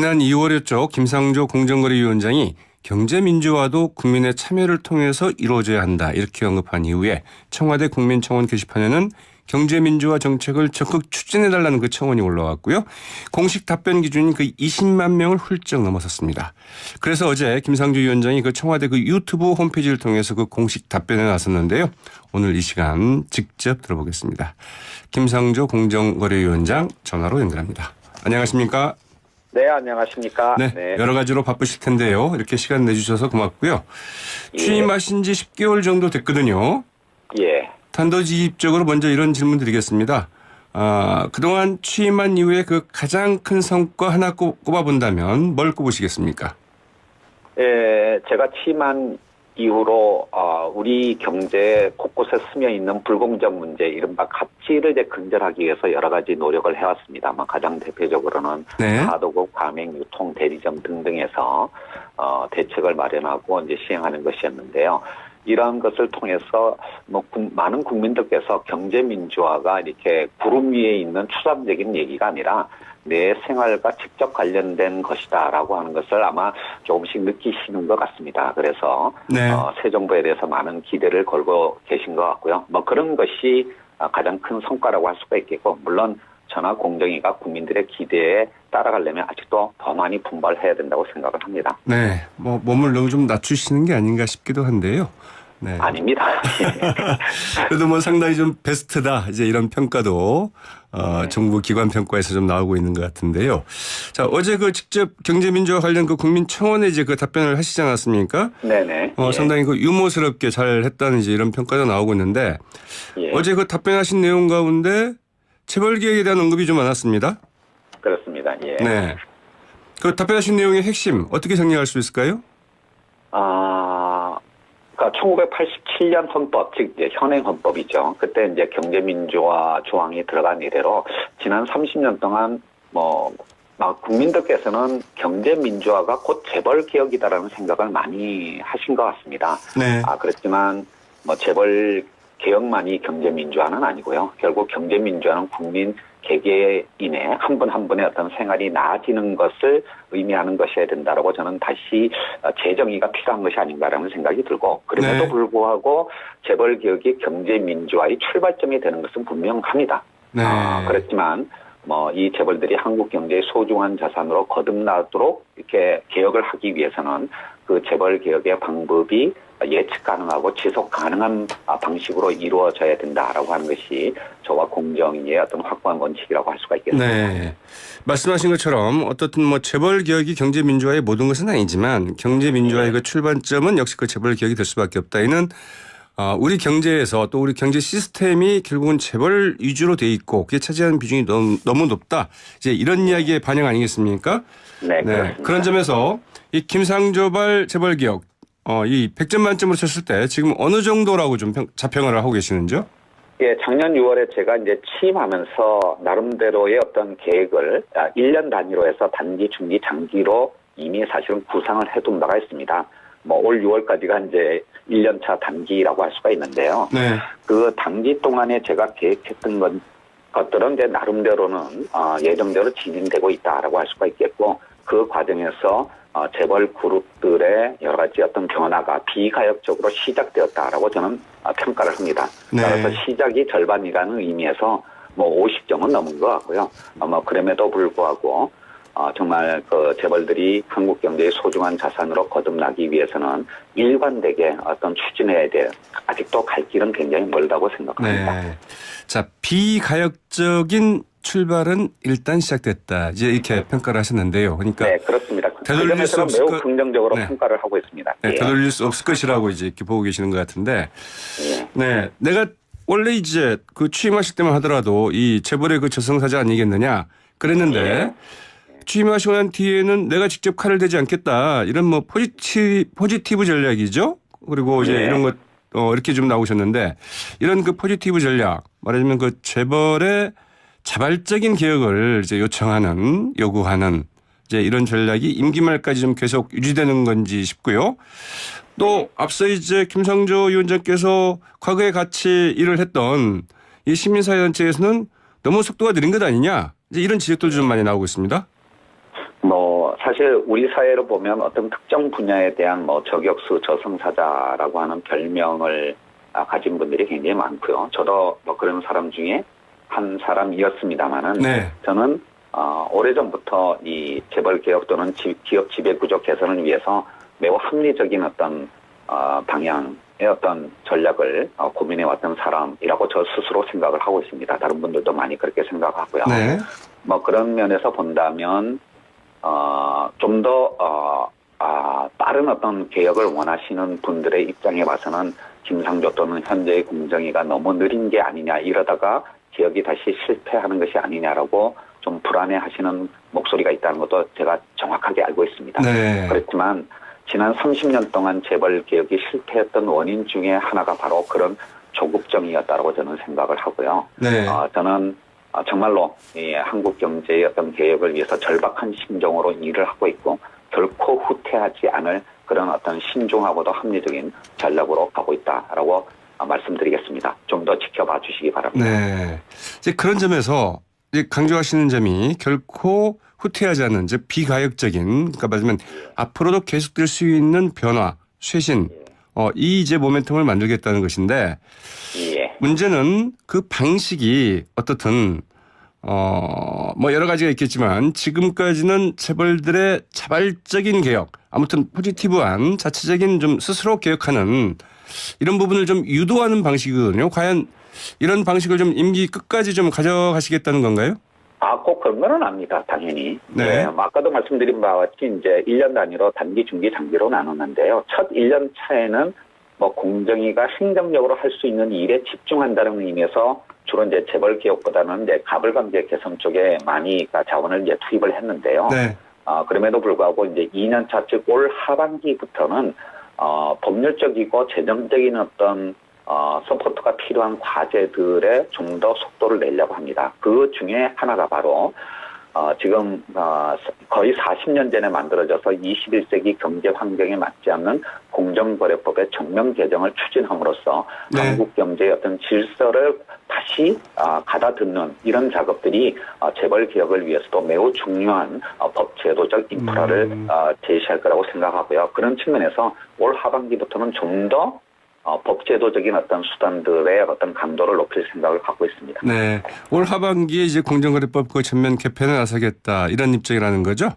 지난 2월이었죠. 김상조 공정거래위원장이 경제민주화도 국민의 참여를 통해서 이루어져야 한다. 이렇게 언급한 이후에 청와대 국민청원 게시판에는 경제민주화 정책을 적극 추진해달라는 그 청원이 올라왔고요. 공식 답변 기준인 그 20만 명을 훌쩍 넘어섰습니다. 그래서 어제 김상조 위원장이 그 청와대 그 유튜브 홈페이지를 통해서 그 공식 답변에 나섰는데요. 오늘 이 시간 직접 들어보겠습니다. 김상조 공정거래위원장 전화로 연결합니다. 안녕하십니까? 네, 안녕하십니까. 네, 여러 가지로 바쁘실 텐데요. 이렇게 시간 내주셔서 고맙고요. 예. 취임하신 지 10개월 정도 됐거든요. 예. 단도직입적으로 먼저 이런 질문 드리겠습니다. 아, 그동안 취임한 이후에 그 가장 큰 성과 하나 꼽, 꼽아본다면 뭘 꼽으시겠습니까? 예, 제가 취임한 이후로 어, 우리 경제 곳곳에 스며 있는 불공정 문제, 이른바 갑질을 이제 근절하기 위해서 여러 가지 노력을 해왔습니다만 가장 대표적으로는 네. 가도국, 가맹, 유통, 대리점 등등에서 어, 대책을 마련하고 이제 시행하는 것이었는데요. 이러한 것을 통해서 뭐 국- 많은 국민들께서 경제 민주화가 이렇게 구름 위에 있는 추상적인 얘기가 아니라 내 생활과 직접 관련된 것이다라고 하는 것을 아마 조금씩 느끼시는 것 같습니다. 그래서 네. 어, 새 정부에 대해서 많은 기대를 걸고 계신 것 같고요. 뭐 그런 것이 아, 가장 큰 성과라고 할 수가 있겠고 물론 전화 공정위가 국민들의 기대에 따라가려면 아직도 더 많이 분발해야 된다고 생각을 합니다. 네. 뭐 몸을 너무 좀 낮추시는 게 아닌가 싶기도 한데요. 네. 아닙니다. 그래도 뭐 상당히 좀 베스트다. 이제 이런 평가도 어, 네. 정부 기관 평가에서 좀 나오고 있는 것 같은데요. 자, 어제 그 직접 경제민주화 관련 그 국민청원에 이제 그 답변을 하시지 않았습니까? 네네. 어, 예. 상당히 그 유머스럽게 잘 했다는 이제 이런 평가도 나오고 있는데 예, 어제 그 답변하신 내용 가운데 재벌 기획에 대한 언급이 좀 많았습니다. 그렇습니다. 예. 네. 그 답변하신 내용의 핵심 어떻게 정리할 수 있을까요? 아, 그러니까 1987년 헌법, 즉 이제 현행 헌법이죠. 그때 이제 경제민주화 조항이 들어간 이래로 지난 30년 동안 뭐. 막 국민들께서는 경제 민주화가 곧 재벌 개혁이다라는 생각을 많이 하신 것 같습니다. 네. 아 그렇지만 뭐 재벌 개혁만이 경제 민주화는 아니고요. 결국 경제 민주화는 국민 개개인의 한분한 분의 어떤 생활이 나아지는 것을 의미하는 것이어야 된다라고 저는 다시 어, 재정의가 필요한 것이 아닌가라는 생각이 들고 그럼에도 네. 불구하고 재벌 개혁이 경제 민주화의 출발점이 되는 것은 분명합니다. 네. 아, 그렇지만 뭐 이 재벌들이 한국 경제의 소중한 자산으로 거듭나도록 이렇게 개혁을 하기 위해서는 그 재벌 개혁의 방법이 예측 가능하고 지속 가능한 아, 방식으로 이루어져야 된다라고 하는 것이 저와 공정위의 어떤 확고한 원칙이라고 할 수가 있겠습니다. 네. 말씀하신 것처럼 어떻든 뭐 재벌 개혁이 경제 민주화의 모든 것은 아니지만 경제 민주화의 그 출발점은 역시 그 재벌 개혁이 될 수밖에 없다. 이는 어, 우리 경제에서 또 우리 경제 시스템이 결국은 재벌 위주로 돼 있고 그게 차지하는 비중이 너무, 너무 높다. 이제 이런 이야기의 반영 아니겠습니까? 네, 네. 그렇습니다. 그런 점에서 이 김상조발 재벌 개혁 어, 이 100점 만점으로 쳤을 때 지금 어느 정도라고 좀 평, 자평을 하고 계시는지요? 예, 작년 6월에 제가 이제 취임하면서 나름대로의 어떤 계획을 아, 1년 단위로 해서 단기, 중기, 장기로 이미 사실은 구상을 해둔 바가 있습니다. 뭐 올 6월까지가 이제 1년차 단기라고 할 수가 있는데요. 네. 그 단기 동안에 제가 계획했던 것, 것들은 이제 나름대로는 어, 예정대로 진행되고 있다라고 할 수가 있겠고 그 과정에서 어, 재벌 그룹들의 여러 가지 어떤 변화가 비가역적으로 시작되었다라고 저는 어, 평가를 합니다. 네. 따라서 시작이 절반이라는 의미에서 뭐 50점은 넘은 것 같고요. 어, 뭐 그럼에도 불구하고 어, 정말 그 재벌들이 한국 경제의 소중한 자산으로 거듭나기 위해서는 일관되게 어떤 추진해야 될 아직도 갈 길은 굉장히 멀다고 생각합니다. 네. 자, 비가역적인 출발은 일단 시작됐다. 이제 이렇게 평가를 하셨는데요. 그러니까 네, 그렇습니다. 그 되돌릴 수 없을 매우 것- 긍정적으로 네. 평가를 하고 있습니다. 네, 예. 되돌릴 수 없을 것이라고 이제 이렇게 보고 계시는 것 같은데, 예. 네, 내가 원래 이제 그 취임하실 때만 하더라도 이 재벌의 그 저승사자 아니겠느냐 그랬는데 예. 취임하시고 난 뒤에는 내가 직접 칼을 대지 않겠다 이런 뭐 포지티 포지티브 전략이죠. 그리고 이제 예. 이런 것 어, 이렇게 좀 나오셨는데 이런 그 포지티브 전략 말하자면 그 재벌의 자발적인 개혁을 이제 요청하는 요구하는 이제 이런 전략이 임기 말까지 좀 계속 유지되는 건지 싶고요. 또 앞서 이제 김상조 위원장께서 과거에 같이 일을 했던 이 시민사회단체에서는 너무 속도가 느린 것 아니냐 이제 이런 지적도 좀 많이 나오고 있습니다. 뭐 사실 우리 사회로 보면 어떤 특정 분야에 대한 뭐 저격수 저승사자라고 하는 별명을 아, 가진 분들이 굉장히 많고요. 저도 뭐 그런 사람 중에 한 사람이었습니다만은 네. 저는 어, 오래전부터 이 재벌 개혁 또는 지- 기업 지배 구조 개선을 위해서 매우 합리적인 어떤 어, 방향의 어떤 전략을 어, 고민해 왔던 사람이라고 저 스스로 생각을 하고 있습니다. 다른 분들도 많이 그렇게 생각하고요. 네. 뭐 그런 면에서 본다면 어, 좀더 어, 아, 빠른 어떤 개혁을 원하시는 분들의 입장에 봐서는 김상조 또는 현재의 공정위가 너무 느린 게 아니냐 이러다가 개혁이 다시 실패하는 것이 아니냐라고 좀 불안해하시는 목소리가 있다는 것도 제가 정확하게 알고 있습니다. 네. 그렇지만 지난 30년 동안 재벌 개혁이 실패했던 원인 중에 하나가 바로 그런 조급정이었다고 저는 생각을 하고요. 네. 어, 저는 어, 정말로 이 한국 경제의 어떤 개혁을 위해서 절박한 심정으로 일을 하고 있고 결코 후퇴하지 않을 그런 어떤 신중하고도 합리적인 전략으로 가고 있다라고 어, 말씀드리겠습니다. 좀 더 지켜봐 주시기 바랍니다. 네. 이제 그런 점에서 이제 강조하시는 점이 결코 후퇴하지 않는 즉 비가역적인 그러니까 말하자면 앞으로도 계속될 수 있는 변화, 쇄신 어, 이 이제 모멘텀을 만들겠다는 것인데 예. 문제는 그 방식이 어떻든 어, 뭐 여러 가지가 있겠지만 지금까지는 재벌들의 자발적인 개혁, 아무튼 포지티브한 자체적인 좀 스스로 개혁하는 이런 부분을 좀 유도하는 방식이거든요. 과연 이런 방식을 좀 임기 끝까지 좀 가져가시겠다는 건가요? 아, 꼭 그런 건 아닙니다. 당연히. 네. 예, 뭐 아까도 말씀드린 바와 같이 이제 1년 단위로 단기, 중기, 장기로 나눴는데요. 첫 1년 차에는 뭐 공정위가 행정력으로 할 수 있는 일에 집중한다는 의미에서 주로 이제 재벌 개혁보다는 이제 가불관계 개선 쪽에 많이 자원을 이제 투입을 했는데요. 네. 아, 그럼에도 불구하고 이제 2년 차, 즉 올 하반기부터는 어, 법률적이고 재정적인 어떤 어, 서포트가 필요한 과제들에 좀 더 속도를 내려고 합니다. 그 중에 하나가 바로 어, 지금 어, 거의 40년 전에 만들어져서 21세기 경제 환경에 맞지 않는 공정거래법의 전면 개정을 추진함으로써 네. 한국 경제의 어떤 질서를 다시 어, 가다듬는 이런 작업들이 어, 재벌 개혁을 위해서도 매우 중요한 어, 법 제도적 인프라를 음. 어, 제시할 거라고 생각하고요. 그런 측면에서 올 하반기부터는 좀더 어, 법제도적인 어떤 수단들의 어떤 강도를 높일 생각을 갖고 있습니다. 네. 올 하반기에 이제 공정거래법 그 전면 개편에 나서겠다 이런 입장이라는 거죠?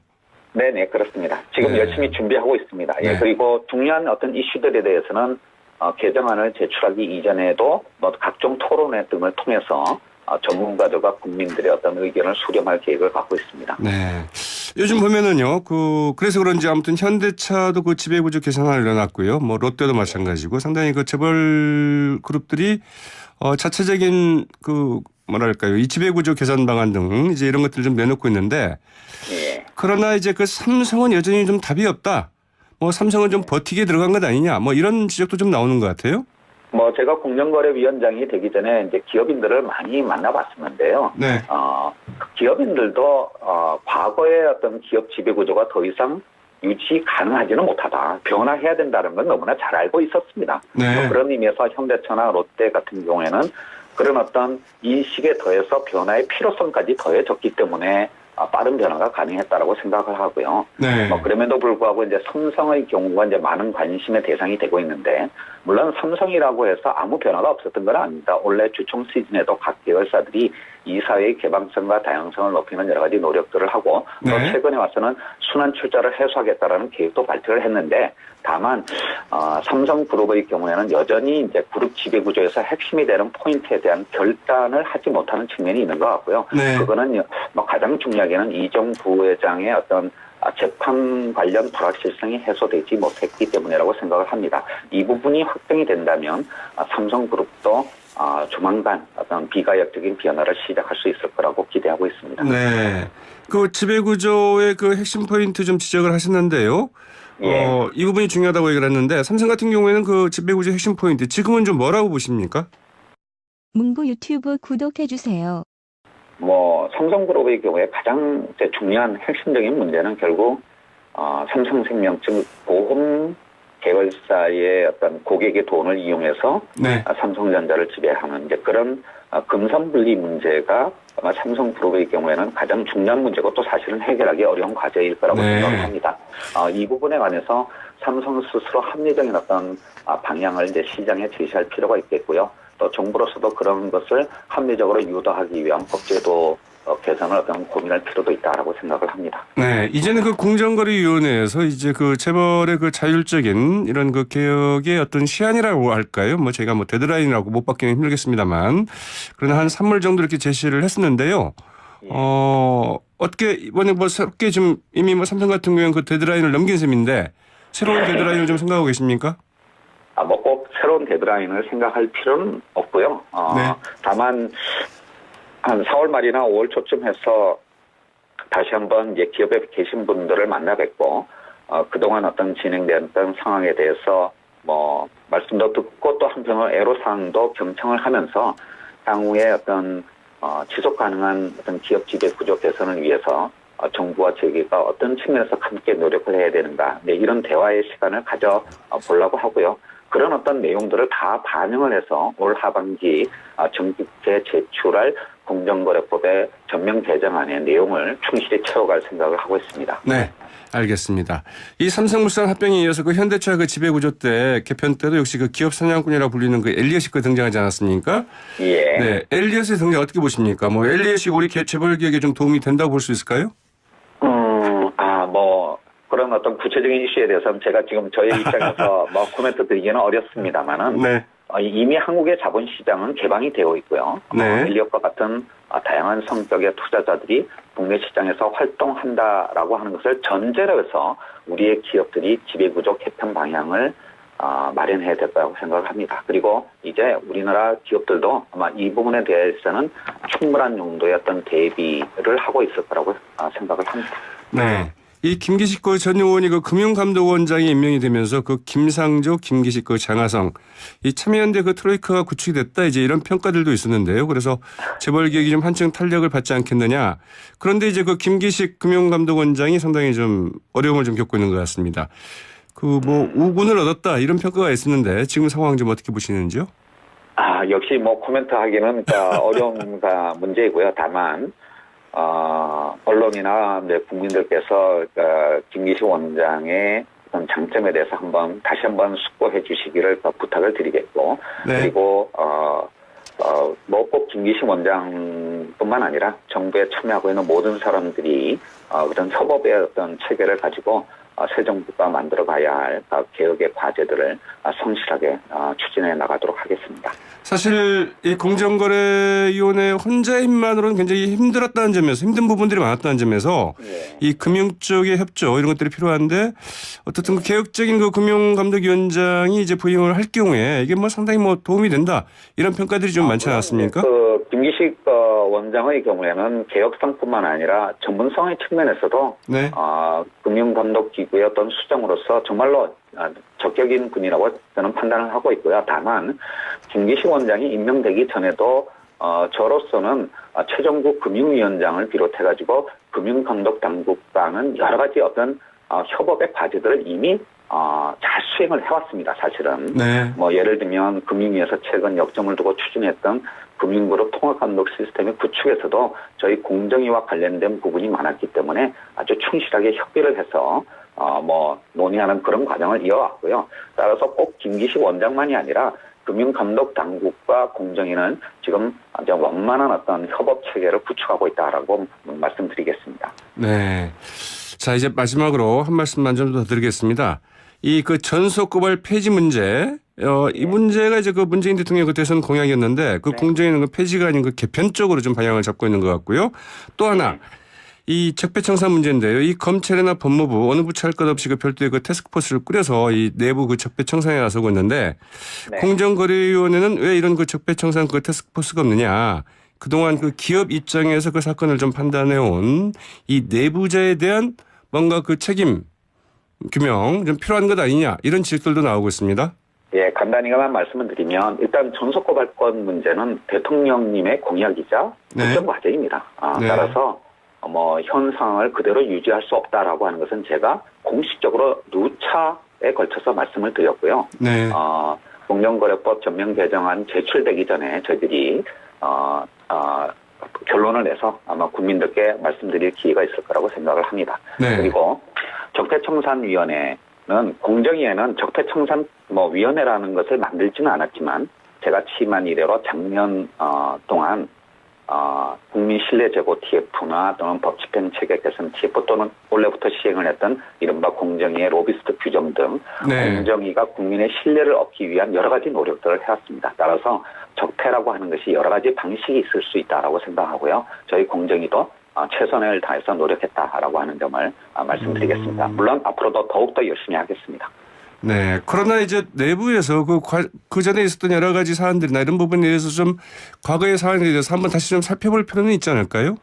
네네 그렇습니다. 지금 네. 열심히 준비하고 있습니다. 예, 네. 그리고 중요한 어떤 이슈들에 대해서는 어, 개정안을 제출하기 이전에도 뭐 각종 토론회 등을 통해서 어, 전문가들과 국민들의 어떤 의견을 수렴할 계획을 갖고 있습니다. 네. 요즘 보면은요, 그, 그래서 그런지 아무튼 현대차도 그 지배구조 개선을 내놨고요. 뭐 롯데도 마찬가지고 상당히 그 재벌 그룹들이 어, 자체적인 그 뭐랄까요. 이 지배구조 개선 방안 등 이제 이런 것들을 좀 내놓고 있는데 예. 그러나 이제 그 삼성은 여전히 좀 답이 없다. 뭐 삼성은 좀 버티게 들어간 것 아니냐. 뭐 이런 지적도 좀 나오는 것 같아요. 뭐 제가 공정거래위원장이 되기 전에 이제 기업인들을 많이 만나봤었는데요. 네. 어, 기업인들도 어, 과거의 어떤 기업 지배 구조가 더 이상 유지 가능하지는 못하다. 변화해야 된다는 건 너무나 잘 알고 있었습니다. 네. 뭐 그런 의미에서 현대차나 롯데 같은 경우에는 그런 어떤 인식에 더해서 변화의 필요성까지 더해졌기 때문에 아, 빠른 변화가 가능했다라고 생각을 하고요. 네. 뭐 그럼에도 불구하고 이제 삼성의 경우가 이제 많은 관심의 대상이 되고 있는데 물론 삼성이라고 해서 아무 변화가 없었던 건 아닙니다. 원래 주총 시즌에도 각 계열사들이 이 사회의 개방성과 다양성을 높이는 여러 가지 노력들을 하고 또 네. 최근에 와서는 순환 출자를 해소하겠다라는 계획도 발표를 했는데 다만 어, 삼성 그룹의 경우에는 여전히 이제 그룹 지배 구조에서 핵심이 되는 포인트에 대한 결단을 하지 못하는 측면이 있는 것 같고요. 네. 그거는 뭐 가장 중요하게는 이정 부회장의 어떤 아, 재판 관련 불확실성이 해소되지 못했기 때문이라고 생각을 합니다. 이 부분이 확정이 된다면 아, 삼성그룹도 아, 조만간 어떤 비가역적인 변화를 시작할 수 있을 거라고 기대하고 있습니다. 네. 그 지배구조의 그 핵심 포인트 좀 지적을 하셨는데요. 예. 어, 이 부분이 중요하다고 얘기를 했는데 삼성 같은 경우에는 그 지배구조 핵심 포인트 지금은 좀 뭐라고 보십니까? 문구 유튜브 구독해주세요. 뭐 삼성그룹의 경우에 가장 중요한 핵심적인 문제는 결국 어, 삼성생명 즉 보험 계열사의 어떤 고객의 돈을 이용해서 네. 아, 삼성전자를 지배하는 이제 그런 아, 금산 분리 문제가 아마 삼성 그룹의 경우에는 가장 중요한 문제고 또 사실은 해결하기 어려운 과제일 거라고 네. 생각을 합니다. 어, 이 부분에 관해서 삼성 스스로 합리적인 어떤 아, 방향을 이제 시장에 제시할 필요가 있겠고요. 또 정부로서도 그런 것을 합리적으로 유도하기 위한 법제도 어, 개선을 어떤 고민할 필요도 있다라고 생각을 합니다. 네, 이제는 그 공정거래위원회에서 이제 그 재벌의 그 자율적인 이런 그 개혁의 어떤 시한이라고 할까요? 뭐 제가 뭐 데드라인이라고 못 받기는 힘들겠습니다만 그러나 한 3월 정도 이렇게 제시를 했었는데요. 예. 어, 어떻게 이번에 뭐 새롭게 좀 이미 뭐 삼성 같은 경우에는 그 데드라인을 넘긴 셈인데 새로운 데드라인을 좀 생각하고 계십니까? 아, 뭐꼭 새로운 데드라인을 생각할 필요는 없고요. 어, 네. 다만 한 4월 말이나 5월 초쯤 해서 다시 한번 이제 기업에 계신 분들을 만나 뵙고 어, 그동안 어떤 진행되었던 상황에 대해서 뭐 말씀도 듣고 또 한편으로 애로사항도 경청을 하면서 향후에 어떤 어, 지속 가능한 어떤 기업 지배 구조 개선을 위해서 어, 정부와 저희가 어떤 측면에서 함께 노력을 해야 되는가 네, 이런 대화의 시간을 가져 어, 보려고 하고요. 그런 어떤 내용들을 다 반영을 해서 올 하반기 아, 정기에 제출할 공정거래법의 전면 개정안의 내용을 충실히 채워갈 생각을 하고 있습니다. 네. 알겠습니다. 이 삼성물산 합병에 이어서 그 현대차 그 지배구조 때 개편 때도 역시 그 기업 사냥꾼이라고 불리는 그 엘리엇이 그 등장하지 않았습니까? 예. 네. 엘리엇의 등장 어떻게 보십니까? 뭐 엘리엇이 우리 개- 재벌 기획에 좀 도움이 된다고 볼 수 있을까요? 그런 어떤 구체적인 이슈에 대해서는 제가 지금 저희 입장에서 뭐 코멘트 드리기는 어렵습니다만은 네. 어, 이미 한국의 자본시장은 개방이 되어 있고요. 네. 어, 인력과 같은 어, 다양한 성격의 투자자들이 국내 시장에서 활동한다라고 하는 것을 전제로 해서 우리의 기업들이 지배구조 개편 방향을 어, 마련해야 될 거라고 생각을 합니다. 그리고 이제 우리나라 기업들도 아마 이 부분에 대해서는 충분한 용도의 어떤 대비를 하고 있을 거라고 어, 생각을 합니다. 네. 이 김기식 그전 의원이 그 금융감독원장에 임명이 되면서 그 김상조, 김기식 그 장하성 이 참여연대 그 트로이카가 구축이 됐다 이제 이런 평가들도 있었는데요. 그래서 재벌 기획이 좀 한층 탄력을 받지 않겠느냐. 그런데 이제 그 김기식 금융감독원장이 상당히 좀 어려움을 좀 겪고 있는 것 같습니다. 그 뭐 우군을 얻었다 이런 평가가 있었는데 지금 상황 좀 어떻게 보시는지요? 아, 역시 뭐 코멘트 하기는 그 어려움과 문제이고요. 다만, 어, 언론이나 이제 국민들께서 그 김기식 원장의 어떤 장점에 대해서 한번 다시 한번 숙고해 주시기를 그 부탁을 드리겠고, 네. 그리고 어, 어, 뭐꼭 김기식 원장뿐만 아니라 정부에 참여하고 있는 모든 사람들이 어, 그런 협업의 어떤 체계를 가지고 어, 새 정부가 만들어가야 할 어, 개혁의 과제들을 어, 성실하게 어, 추진해 나가도록 하겠습니다. 사실 이 공정거래위원회 혼자의 힘만으로는 굉장히 힘들었다는 점에서 힘든 부분들이 많았다는 점에서 예. 이 금융 쪽의 협조 이런 것들이 필요한데 어떻든 그 개혁적인 그 금융감독위원장이 이제 부임을 할 경우에 이게 뭐 상당히 뭐 도움이 된다 이런 평가들이 좀 많지 않았습니까? 그 김기식 어, 원장의 경우에는 개혁성뿐만 아니라 전문성의 측면에서도 네. 어, 금융감독기구의 어떤 수장으로서 정말로 아, 적격인 분이라고 저는 판단을 하고 있고요. 다만 김기식 원장이 임명되기 전에도 어, 저로서는 어, 최종국 금융위원장을 비롯해가지고 금융감독 당국과는 여러 가지 어떤 어, 협업의 과제들을 이미 어, 잘 수행을 해왔습니다. 사실은. 네. 뭐 예를 들면 금융위에서 최근 역점을 두고 추진했던 금융그룹 통합감독 시스템의 구축에서도 저희 공정위와 관련된 부분이 많았기 때문에 아주 충실하게 협의를 해서 어 뭐 논의하는 그런 과정을 이어왔고요. 따라서 꼭 김기식 원장만이 아니라 금융감독 당국과 공정위는 지금 아주 원만한 어떤 협업 체계를 구축하고 있다라고 말씀드리겠습니다. 네. 자 이제 마지막으로 한 말씀만 좀 더 드리겠습니다. 이 그 전속 고발 폐지 문제, 어, 이 문제가 이제 그 문재인 대통령 그 대선 공약이었는데 그 네. 공정에는 그 폐지가 아닌 그 개편 쪽으로 좀 방향을 잡고 있는 것 같고요. 또 하나 이 적폐청산 문제인데요. 이 검찰이나 법무부 어느 부처 할 것 없이 그 별도의 그 태스크포스를 꾸려서 이 내부 그 적폐청산에 나서고 있는데 네. 공정거래위원회는 왜 이런 그 적폐청산 그 태스크포스가 없느냐? 그동안 그 기업 입장에서 그 사건을 좀 판단해 온 이 내부자에 대한 뭔가 그 책임 규명 좀 필요한 것 아니냐 이런 지적들도 나오고 있습니다. 예, 간단히만 말씀을 드리면 일단 전속 고발권 문제는 대통령님의 공약이자 네. 국정 과제입니다. 아, 네. 따라서 뭐 현 상황을 그대로 유지할 수 없다라고 하는 것은 제가 공식적으로 누차 걸쳐서 말씀을 드렸고요. 네. 어, 공정거래법 전면 개정안 제출되기 전에 저희들이 어, 어, 결론을 내서 아마 국민들께 말씀드릴 기회가 있을 거라고 생각을 합니다. 네. 그리고 적폐청산위원회는 공정위에는 적폐청산 뭐 위원회라는 것을 만들지는 않았지만 제가 취임한 이래로 작년 어, 동안 어, 국민 신뢰 제고 TF나 또는 법 집행 체계 개선 TF 또는 원래부터 시행을 했던 이른바 공정위의 로비스트 규정 등 네. 공정위가 국민의 신뢰를 얻기 위한 여러 가지 노력들을 해왔습니다. 따라서 적폐라고 하는 것이 여러 가지 방식이 있을 수 있다라고 생각하고요. 저희 공정위도 어, 최선을 다해서 노력했다라고 하는 점을 어, 말씀드리겠습니다. 음. 물론 앞으로도 더욱더 열심히 하겠습니다. 네. 그러나 이제 내부에서 그, 과- 그 전에 있었던 여러 가지 사안들이나 이런 부분에 대해서 좀 과거의 사안에 대해서 한번 다시 좀 살펴볼 필요는 있지 않을까요?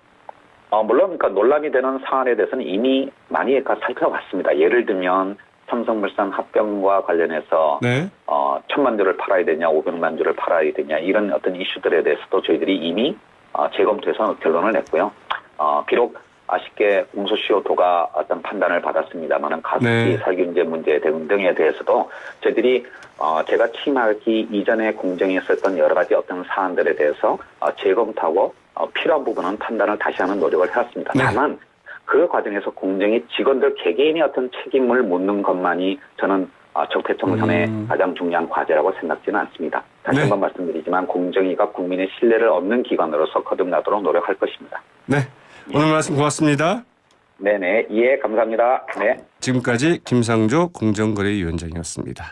어, 물론 그러니까 논란이 되는 사안에 대해서는 이미 많이 그러니까 살펴봤습니다. 예를 들면 삼성물산 합병과 관련해서 네. 어, 천만 주를 팔아야 되냐, 오백만 주를 팔아야 되냐, 이런 어떤 이슈들에 대해서도 저희들이 이미 어, 재검토해서 결론을 냈고요. 어, 비록 아쉽게 공소시효 도가 어떤 판단을 받았습니다만은 가습기 네. 살균제 문제 등등에 대해서도 저희들이 어, 제가 취임하기 이전에 공정에 있었던 여러 가지 어떤 사안들에 대해서 어, 재검토하고 어, 필요한 부분은 판단을 다시 하는 노력을 해왔습니다. 네. 다만 그 과정에서 공정이 직원들 개개인의 어떤 책임을 묻는 것만이 저는 어, 적폐청산의 음. 가장 중요한 과제라고 생각지는 않습니다. 다시 네. 한번 말씀드리지만 공정위가 국민의 신뢰를 얻는 기관으로서 거듭나도록 노력할 것입니다. 네. 오늘 말씀 고맙습니다. 네네, 예, 감사합니다. 네. 지금까지 김상조 공정거래위원장이었습니다.